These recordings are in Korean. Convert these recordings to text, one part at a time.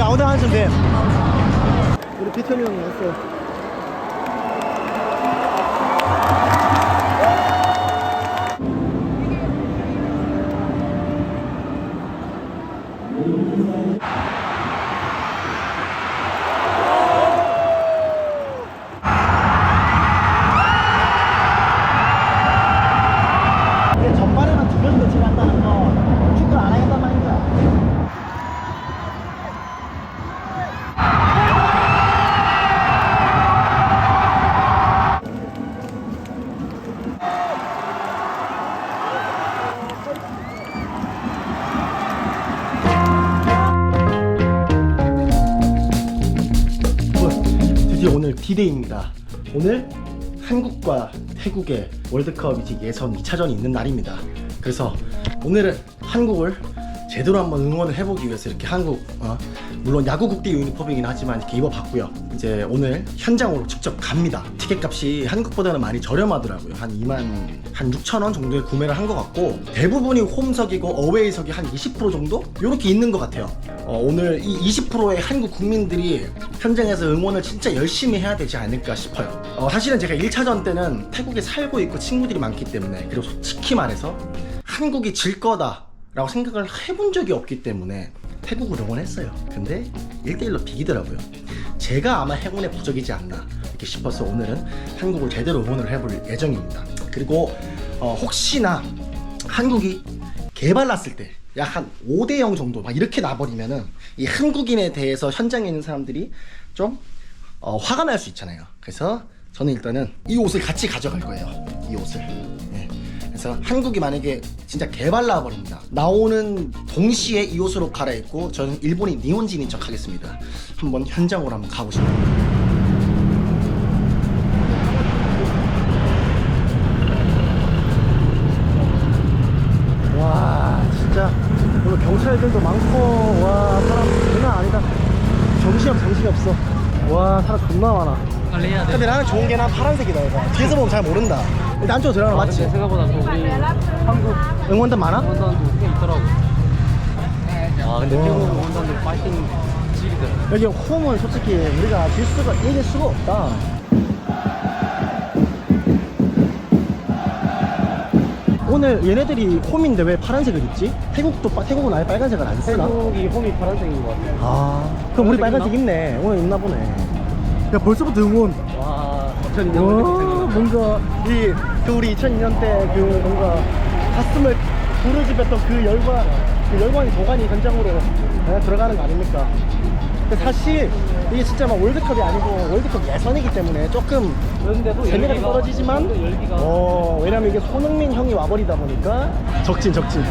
아무데나 앉으면 돼. 우리 피터니 형이 왔어. 2대입니다. 오늘 한국과 태국의 월드컵 이제 예선 2차전이 있는 날입니다. 그래서 오늘은 한국을 제대로 한번 응원을 해보기 위해서 이렇게 한국 어, 물론 야구 국대 유니폼이긴 하지만 이렇게 입어봤고요. 이제 오늘 현장으로 직접 갑니다. 티켓 값이 한국보다는 많이 저렴하더라고요. 한 2만 한 6천 원 정도에 구매를 한 것 같고 대부분이 홈석이고 어웨이석이 한 20% 정도 이렇게 있는 것 같아요. 어, 오늘 이 20%의 한국 국민들이 현장에서 응원을 진짜 열심히 해야 되지 않을까 싶어요. 어, 사실은 제가 1차전 때는 태국에 살고 있고 친구들이 많기 때문에 그리고 솔직히 말해서 한국이 질 거다 라고 생각을 해본 적이 없기 때문에 태국을 응원했어요. 근데 1대1로 비기더라고요. 제가 아마 행운의 부적이지 않나 이렇게 싶어서 오늘은 한국을 제대로 응원을 해볼 예정입니다. 그리고 어, 혹시나 한국이 개발났을 때 약 한 5대 0 정도 막 이렇게 나버리면은 이 한국인에 대해서 현장에 있는 사람들이 좀 어, 화가 날 수 있잖아요. 그래서 저는 일단은 이 옷을 같이 가져갈 거예요. 이 옷을. 예. 그래서 한국이 만약에 진짜 개발나 버립니다. 나오는 동시에 이 옷으로 갈아입고 저는 일본이 니혼진인 척 하겠습니다. 한번 현장으로 한번 가보시죠. 해야 돼. 근데 나는 좋은 게 난 파란색이다 이거 뒤에서 보면 잘 모른다 일단 안쪽으로 들어가는 거 맞지? 근데 생각보다 또 우리 한국 응원단 많아? 응원단도 꽤 있더라고. 아 근데 와. 태국 응원단들 파이팅 지리더라. 여기 홈은 솔직히 우리가 질 수가 이길 수가 없다 오늘 얘네들이 홈인데 왜 파란색을 입지? 태국도 빠- 태국은 아예 빨간색을 안 쓰나? 태국이 홈이 파란색인 것 같아. 아 그럼 우리 파란색 빨간색 입네 오늘 입나 보네 야 벌써부터 응원. 와 2002년 와 월드컵 생각나. 뭔가 이그 우리 2002년 때 그 뭔가 가슴을 부르짖었던 그 열광 그 열광이 도가니 현장으로 예, 들어가는 거 아닙니까? 근데 사실 이게 진짜 막 월드컵이 아니고 월드컵 예선이기 때문에 조금 그런데도 재미가 좀 열기가- 떨어지지만 열기가 어 왜냐면 이게 손흥민 형이 와버리다 보니까. 적진 적진.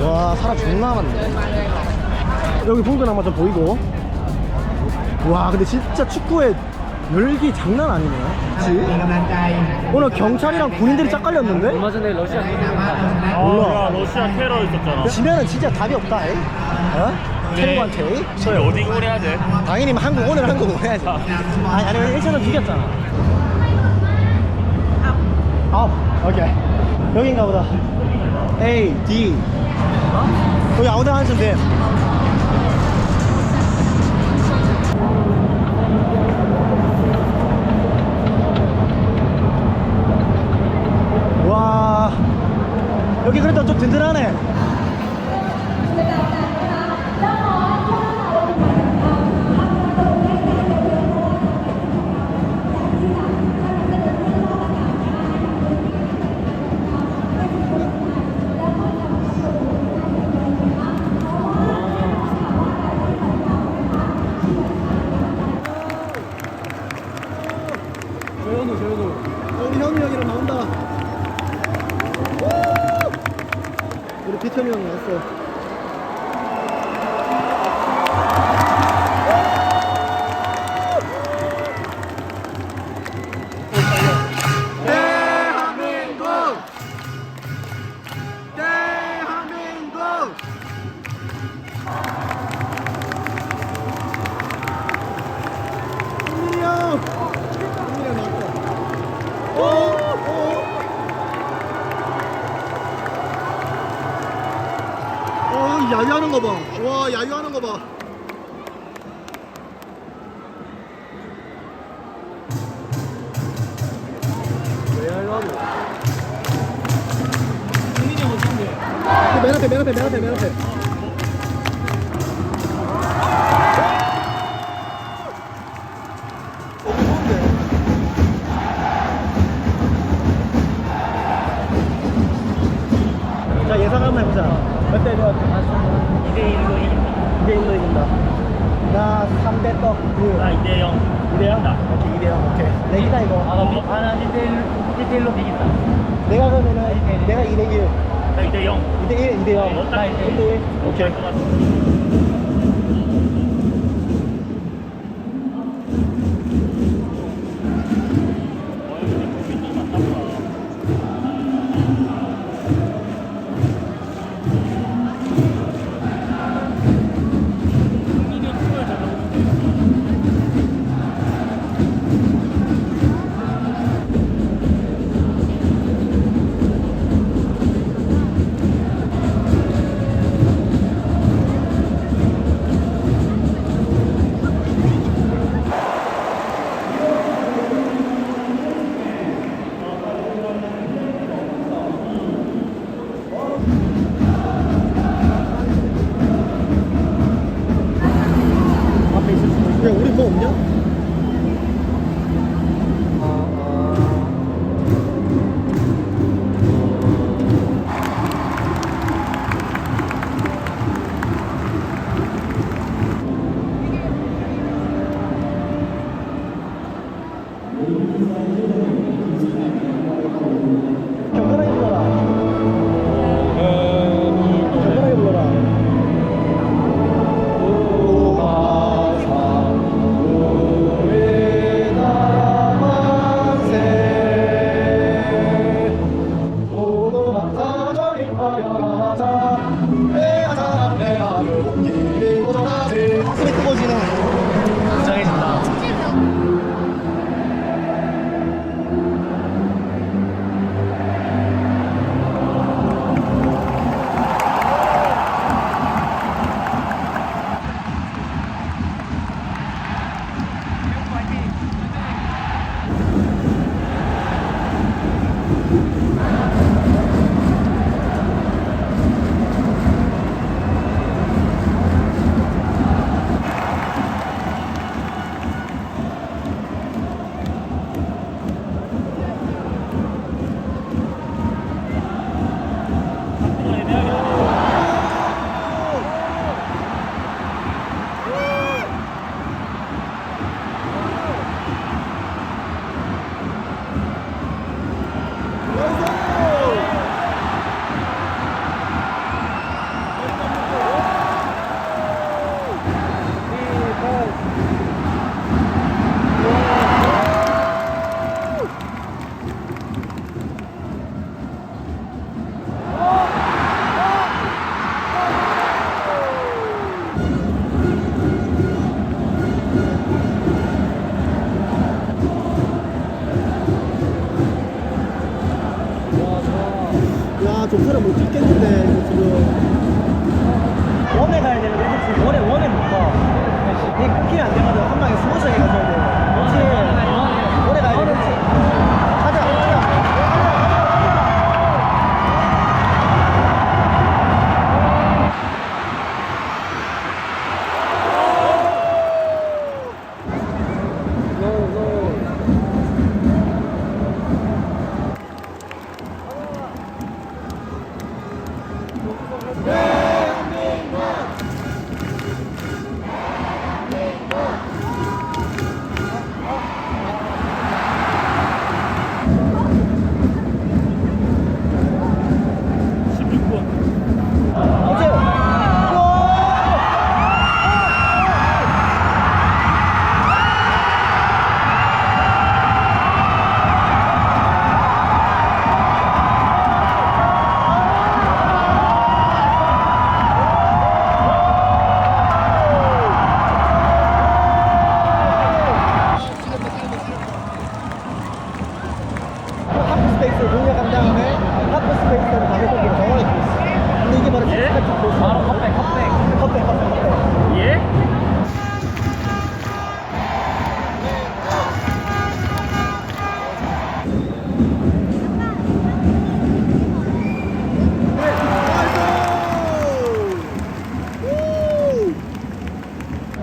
와 사람 존나 많네. 여기 풍근아마 좀 보이고 와 근데 진짜 축구에 열기 장난 아니네 그치? 오늘 경찰이랑 군인들이 짝 갈렸는데? 얼마 전에 러시아 경기가 몰라. 러시아 테러 있었잖아. 지면은 진짜 답이 없다 이. 어? 태국한테. 저희 어디 응원해야 돼? 당연히 한국 오늘 한국 해야지. 아니 아니 1차는 비겼잖아. 아홉. 오케이. 여긴가 보다. A, D. 어? 여기 아무데나 앉으면 돼 그 와 야유하는 거 봐. 왜 야유하노? 민이 그 형 어디인데? 맨 앞에 맨 앞에 맨 앞에 맨 앞에. 오케이 2대형 오케이 내기다 이거. 아나 미- 아나 1대1 1대1로 비긴다. 내가 그러면은 내가 2대1 나 2대0 2대1 2대0 나 2대1 오케이. 오케이 야 우리 뭐 없냐?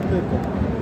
까. 오현균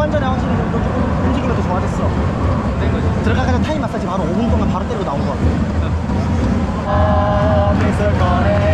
후반 전에 확실히 좀 조금 움직임이 더 좋아졌어. 들어가가지고 타임 마사지 바로 5분 동안 바로 때리고 나온 거 같아. 어, 미스터 코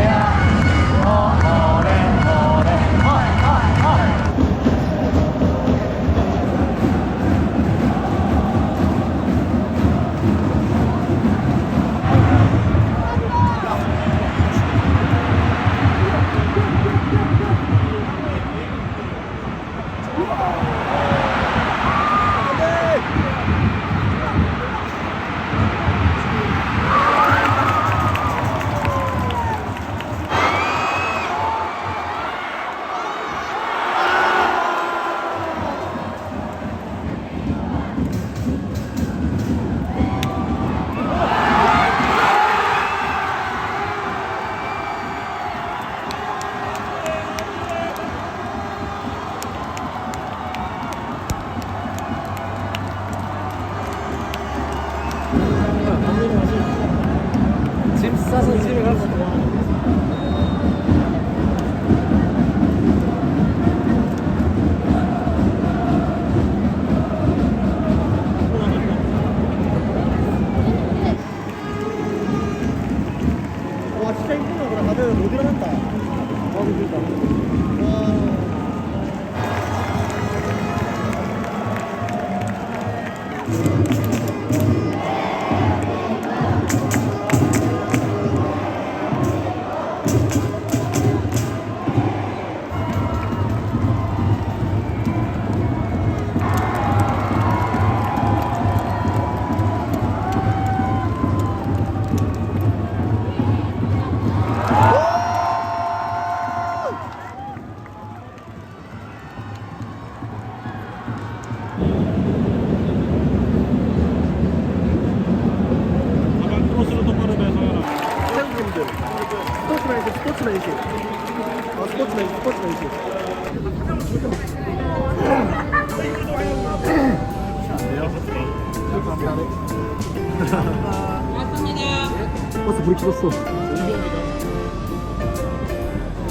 버스 불이 켜졌어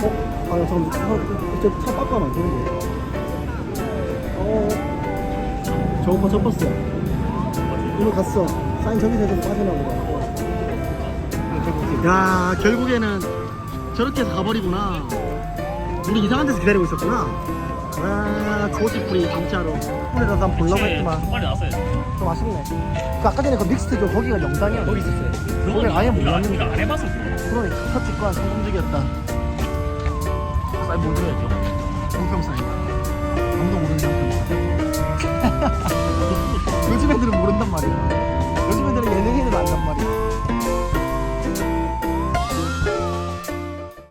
어? 아야 잠깐 차, 이제 차 빡가면 안 되는데 어저 오빠 첫 버스 이거 갔어 사인 저기 대서 빠지나 보다 야 결국에는 저렇게 가버리구나 우리 이상한 데서 기다리고 있었구나 아 조지풀이 진짜로 오늘도 난 보려고 했지만 빨리 나왔어요. 좀 아쉽네 그 아까 전에 그 믹스트 좀 거기가 영당이야 거기 있었어요. 거기 아예 몰랐는데. 해봤어. 그거. 그러니까 첫 직관 성공적이었다 사인 뭘 들어야죠? 공평 사인 아무도 모르는 상품 요즘 애들은 모른단 말이야 요즘 애들은 예능인을 안단 말이야